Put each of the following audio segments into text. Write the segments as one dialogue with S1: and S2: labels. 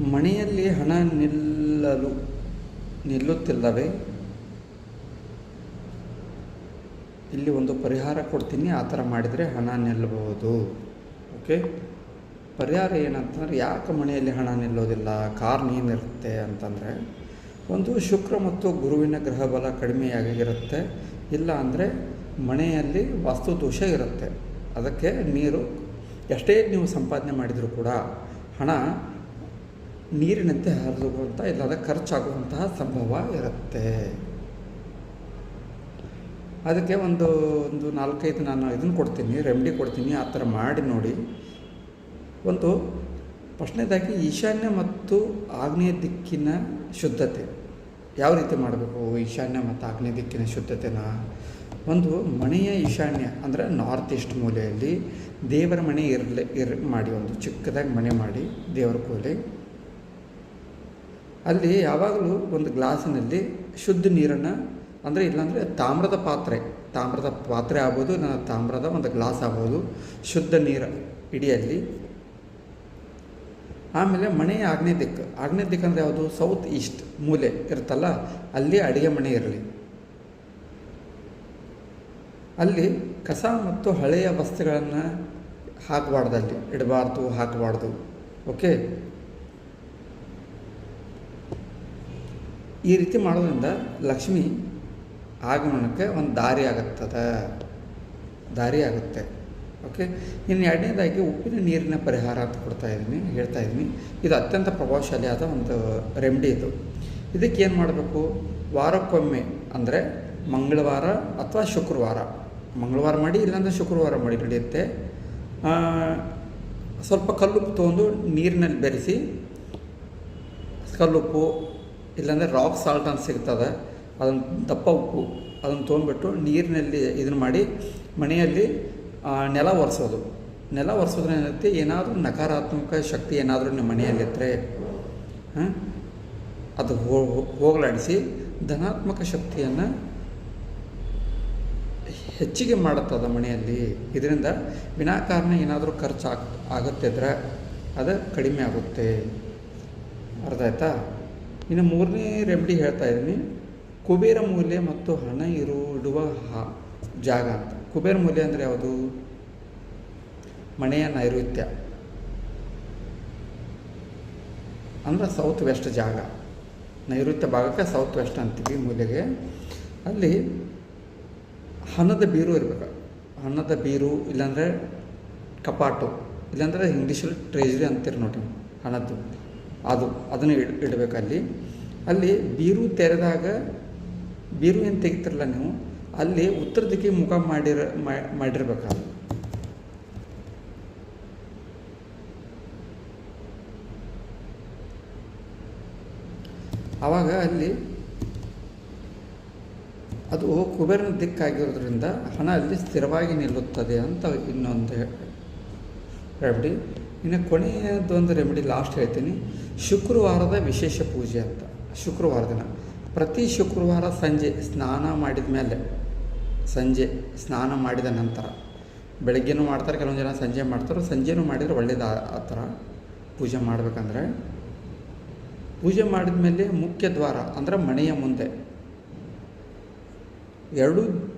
S1: ಮನೆಯಲ್ಲಿ ಹಣ ನಿಲ್ಲಲು ನಿಲ್ಲುತ್ತಿಲ್ಲವೇ? ಇಲ್ಲಿ ಒಂದು ಪರಿಹಾರ ಕೊಡ್ತೀನಿ, ಆ ಥರ ಮಾಡಿದರೆ ಹಣ ನಿಲ್ಲಬಹುದು. ಓಕೆ? ಪರಿಹಾರ ಏನಂತಂದರೆ, ಯಾಕೆ ಮನೆಯಲ್ಲಿ ಹಣ ನಿಲ್ಲೋದಿಲ್ಲ? ಕಾರಣ ಏನಿರುತ್ತೆ ಅಂತಂದರೆ, ಒಂದು ಶುಕ್ರ ಮತ್ತು ಗುರುವಿನ ಗ್ರಹ ಬಲ ಕಡಿಮೆಯಾಗಿರುತ್ತೆ ಇಲ್ಲ ಅಂದರೆ ಮನೆಯಲ್ಲಿ ವಾಸ್ತು ದೋಷ ಇರುತ್ತೆ. ಅದಕ್ಕೆ ನೀರು, ಎಷ್ಟೇ ನೀವು ಸಂಪಾದನೆ ಮಾಡಿದರೂ ಕೂಡ ಹಣ ನೀರಿನಂತೆ ಹರಿದುವಂಥ ಇಲ್ಲದ ಖರ್ಚಾಗುವಂತಹ ಸಂಭವ ಇರುತ್ತೆ. ಅದಕ್ಕೆ ಒಂದು ಒಂದು ನಾಲ್ಕೈದು ನಾನು ಇದನ್ನು ಕೊಡ್ತೀನಿ ರೆಮಿಡಿ ಕೊಡ್ತೀನಿ, ಆ ಥರ ಮಾಡಿ ನೋಡಿ. ಒಂದು ಪ್ರಶ್ನೆದಾಗಿ ಈಶಾನ್ಯ ಮತ್ತು ಆಗ್ನೇಯ ದಿಕ್ಕಿನ ಶುದ್ಧತೆ. ಯಾವ ರೀತಿ ಮಾಡಬೇಕು ಈಶಾನ್ಯ ಮತ್ತು ಆಗ್ನೇಯ ದಿಕ್ಕಿನ ಶುದ್ಧತೆನ? ಒಂದು, ಮನೆಯ ಈಶಾನ್ಯ, ಅಂದರೆ ನಾರ್ತ್ ಈಸ್ಟ್ ಮೂಲೆಯಲ್ಲಿ ದೇವರ ಮನೆ ಇರಲಿ, ಇರ್, ಮಾಡಿ, ಒಂದು ಚಿಕ್ಕದಾಗಿ ಮನೆ ಮಾಡಿ ದೇವರ ಕೋಲೆ. ಅಲ್ಲಿ ಯಾವಾಗಲೂ ಒಂದು ಗ್ಲಾಸಿನಲ್ಲಿ ಶುದ್ಧ ನೀರನ್ನು, ಅಂದರೆ ಇಲ್ಲಾಂದರೆ ತಾಮ್ರದ ಪಾತ್ರೆ ತಾಮ್ರದ ಪಾತ್ರೆ ಆಗ್ಬೋದು, ಇಲ್ಲ ತಾಮ್ರದ ಒಂದು ಗ್ಲಾಸ್ ಆಗ್ಬೋದು, ಶುದ್ಧ ನೀರು ಇಡಿಯಲ್ಲಿ ಆಮೇಲೆ ಮನೆಯ ಆಗ್ನೇಯ ದಿಕ್ಕು ಆಗ್ನೇಯ ದಿಕ್ಕು ಅಂದರೆ ಯಾವುದು? ಸೌತ್ ಈಸ್ಟ್ ಮೂಲೆ ಇರುತ್ತಲ್ಲ, ಅಲ್ಲಿ ಅಡುಗೆ ಮನೆ ಇರಲಿ. ಅಲ್ಲಿ ಕಸ ಮತ್ತು ಹಳೆಯ ವಸ್ತುಗಳನ್ನು ಹಾಕಬಾರ್ದು ಅಲ್ಲಿ, ಇಡಬಾರ್ದು, ಹಾಕಬಾರ್ದು ಓಕೆ ಈ ರೀತಿ ಮಾಡೋದ್ರಿಂದ ಲಕ್ಷ್ಮಿ ಆಗಮನಕ್ಕೆ ಒಂದು ದಾರಿ ಆಗುತ್ತದೆ. ದಾರಿ ಆಗುತ್ತೆ. ಓಕೆ ಇನ್ನು ಎರಡನೇದಾಗಿ ಉಪ್ಪಿನ ನೀರಿನ ಪರಿಹಾರ ಅಂತ ಕೊಡ್ತಾ ಇದ್ದೀನಿ, ಹೇಳ್ತಾ ಇದ್ದೀನಿ. ಇದು ಅತ್ಯಂತ ಪ್ರಭಾವಶಾಲಿಯಾದ ಒಂದು ರೆಮಿಡಿ ಇದು. ಇದಕ್ಕೆ ಏನು ಮಾಡಬೇಕು? ವಾರಕ್ಕೊಮ್ಮೆ ಅಂದರೆ ಮಂಗಳವಾರ ಅಥವಾ ಶುಕ್ರವಾರ. ಮಂಗಳವಾರ ಮಾಡಿ, ಇಲ್ಲಾಂದರೆ ಶುಕ್ರವಾರ ಮಾಡಿ ನಡೆಯುತ್ತೆ. ಸ್ವಲ್ಪ ಕಲ್ಲುಪ್ಪು ತೊಗೊಂಡು ನೀರಿನಲ್ಲಿ ಬೆರೆಸಿ, ಕಲ್ಲುಪ್ಪು ಇಲ್ಲಾಂದರೆ ರಾಕ್ ಸಾಲ್ಟ್ ಅಂತ ಸಿಗ್ತದೆ ಅದನ್ನು ದಪ್ಪ ಉಪ್ಪು ಅದನ್ನು ತೊಗೊಂಡ್ಬಿಟ್ಟು ನೀರಿನಲ್ಲಿ ಇದನ್ನು ಮಾಡಿ ಮನೆಯಲ್ಲಿ ನೆಲ ಒರೆಸೋದು. ನೆಲ ಒರೆಸೋದ್ರೆ ಏನಾಗುತ್ತೆ? ಏನಾದರೂ ನಕಾರಾತ್ಮಕ ಶಕ್ತಿ ಏನಾದರೂ ನಿಮ್ಮ ಮನೆಯಲ್ಲಿದ್ದರೆ ಹಾಂ, ಅದು ಹೋಗಲಾಡಿಸಿ ಧನಾತ್ಮಕ ಶಕ್ತಿಯನ್ನು ಹೆಚ್ಚಿಗೆ ಮಾಡುತ್ತದೆ ಮನೆಯಲ್ಲಿ. ಇದರಿಂದ ವಿನಾಕಾರಣ ಏನಾದರೂ ಖರ್ಚು ಆಗ್ ಆಗುತ್ತಿದ್ರೆ ಅದು ಕಡಿಮೆ ಆಗುತ್ತೆ. ಅರ್ಥ ಆಯ್ತಾ? ಇನ್ನು ಮೂರನೇ ರೆಮಿಡಿ ಹೇಳ್ತಾ ಇದ್ದೀನಿ. ಕುಬೇರ ಮೂಲೆ ಮತ್ತು ಹಣ ಇರು ಇಡುವ ಜಾಗ ಅಂತ. ಕುಬೇರ ಮೂಲೆ ಅಂದರೆ ಯಾವುದು? ಮನೆಯ ನೈಋತ್ಯ ಅಂದರೆ ಸೌತ್ ವೆಸ್ಟ್ ಜಾಗ. ನೈಋತ್ಯ ಭಾಗಕ್ಕೆ ಸೌತ್ ವೆಸ್ಟ್ ಅಂತೀವಿ ಮೂಲೆಗೆ ಅಲ್ಲಿ ಹಣದ ಬೀರು ಇರಬೇಕು. ಹಣದ ಬೀರು ಇಲ್ಲಾಂದರೆ ಕಪಾಟು, ಇಲ್ಲಾಂದರೆ ಇಂಗ್ಲೀಷಲ್ಲಿ ಟ್ರೆಜರಿ ಅಂತೀರಿ ನೋಡಿ ಹಣದ್ದು. ಅದು, ಅದನ್ನು ಇಡ್ ಇಡಬೇಕು ಅಲ್ಲಿ ಬೀರು ತೆರೆದಾಗ, ಬೀರು ಏನು ತೆಗಿತಿರಲ್ಲ ನೀವು, ಅಲ್ಲಿ ಉತ್ತರ ದಿಕ್ಕಿಗೆ ಮುಖ ಮಾಡಿರ ಮಾಡಿರ್ಬೇಕಾದ. ಆವಾಗ ಅಲ್ಲಿ ಅದು ಕುಬೇರನ ದಿಕ್ಕಾಗಿರೋದ್ರಿಂದ ಹಣ ಅಲ್ಲಿ ಸ್ಥಿರವಾಗಿ ನಿಲ್ಲುತ್ತದೆ ಅಂತ ಇನ್ನೊಂದು ರೆಮಿಡಿ ಇನ್ನು ಕೊನೆಯದೊಂದು ರೆಮಿಡಿ ಲಾಸ್ಟ್ ಹೇಳ್ತೀನಿ. ಶುಕ್ರವಾರದ ವಿಶೇಷ ಪೂಜೆ ಅಂತ. ಶುಕ್ರವಾರ ದಿನ. ಪ್ರತಿ ಶುಕ್ರವಾರ ಸಂಜೆ ಸ್ನಾನ ಮಾಡಿದ ಮೇಲೆ, ಸಂಜೆ ಸ್ನಾನ ಮಾಡಿದ ನಂತರ, ಬೆಳಗ್ಗೆನೂ ಮಾಡ್ತಾರೆ, ಕೆಲವೊಂದು ಜನ ಸಂಜೆ ಮಾಡ್ತಾರೆ, ಸಂಜೆನೂ ಮಾಡಿದರೆ ಒಳ್ಳೇದು ಆ- ಥರ ಪೂಜೆ ಮಾಡಬೇಕಂದ್ರೆ. ಪೂಜೆ ಮಾಡಿದ ಮೇಲೆ ಮುಖ್ಯ ದ್ವಾರ ಅಂದರೆ ಮನೆಯ ಮುಂದೆ. ಎರಡು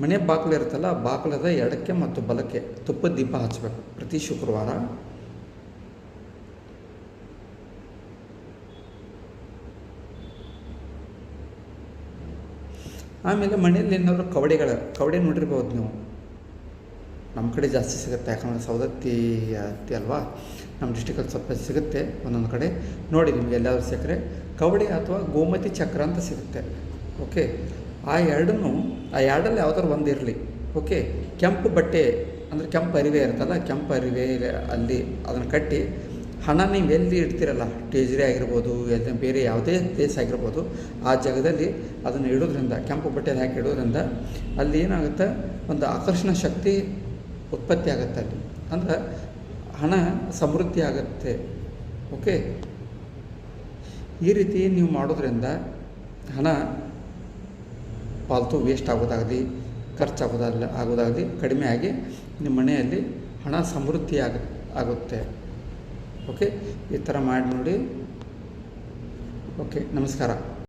S1: ಮನೆ ಬಾಗಿಲು ಇರುತ್ತಲ್ಲ, ಆ ಬಾಗಿಲದ ಎಡಕ್ಕೆ ಮತ್ತು ಬಲಕ್ಕೆ ತುಪ್ಪದ ದೀಪ ಹಚ್ಚಬೇಕು ಪ್ರತಿ ಶುಕ್ರವಾರ. ಆಮೇಲೆ ಮನೆಯಲ್ಲಿ ಏನಾದರೂ ಕವಡೆಗಳ, ಕವಡೆ ನೋಡಿರ್ಬೋದು ನೀವು. ನಮ್ಮ ಕಡೆ ಜಾಸ್ತಿ ಸಿಗುತ್ತೆ, ಯಾಕಂದರೆ ಸೌದತ್ತಿ ಹತ್ತಿ ಅಲ್ವಾ? ನಮ್ಮ ಡಿಸ್ಟಿಕಲ್ಲಿ ಸ್ವಲ್ಪ ಸಿಗುತ್ತೆ ಒಂದೊಂದು ಕಡೆ. ನೋಡಿ ನಿಮಗೆ ಎಲ್ಲಾದರೂ ಸಿಕ್ಕರೆ ಕವಡೆ ಅಥವಾ ಗೋಮತಿ ಚಕ್ರ ಅಂತ ಸಿಗುತ್ತೆ. ಓಕೆ? ಆ ಎರಡನ್ನು, ಆ ಎರಡಲ್ಲಿ ಯಾವ್ದಾದ್ರು ಒಂದು ಇರಲಿ. ಓಕೆ ಕೆಂಪು ಬಟ್ಟೆ ಅಂದರೆ ಕೆಂಪು ಅರಿವೆ ಇರುತ್ತಲ್ಲ, ಕೆಂಪು ಅರಿವೆ ಅಲ್ಲಿ ಅದನ್ನು ಕಟ್ಟಿ ಹಣ ನೀವು ಎಲ್ಲಿ ಇಡ್ತೀರಲ್ಲ? ಟೇಜ್ರಿ ಆಗಿರ್ಬೋದು, ಎಲ್ಲ ಬೇರೆ ಯಾವುದೇ ಪ್ಲೇಸ್ ಆಗಿರ್ಬೋದು, ಆ ಜಾಗದಲ್ಲಿ ಅದನ್ನು ಇಡೋದ್ರಿಂದ, ಕೆಂಪು ಬಟ್ಟೆಯಲ್ಲಿ ಹಾಕಿ ಇಡೋದ್ರಿಂದ ಅಲ್ಲಿ ಏನಾಗುತ್ತೆ? ಒಂದು ಆಕರ್ಷಣ ಶಕ್ತಿ ಉತ್ಪತ್ತಿ ಆಗುತ್ತೆ ಅಲ್ಲಿ. ಅಂದ್ರೆ ಹಣ ಸಮೃದ್ಧಿ ಆಗುತ್ತೆ. ಓಕೆ ಈ ರೀತಿ ನೀವು ಮಾಡೋದ್ರಿಂದ ಹಣ ಪಾಲ್ತು ವೇಸ್ಟ್ ಆಗೋದಾಗಲಿ ಖರ್ಚಾಗೋದಾಗಲಿ ಆಗೋದಾಗಲಿ ಕಡಿಮೆ ಆಗಿ ನಿಮ್ಮ ಮನೆಯಲ್ಲಿ ಹಣ ಸಮೃದ್ಧಿ ಆಗ, ಆಗುತ್ತೆ. ಓಕೆ ಈ ಥರ ಮಾಡಿ ನೋಡಿ. ಓಕೆ ನಮಸ್ಕಾರ.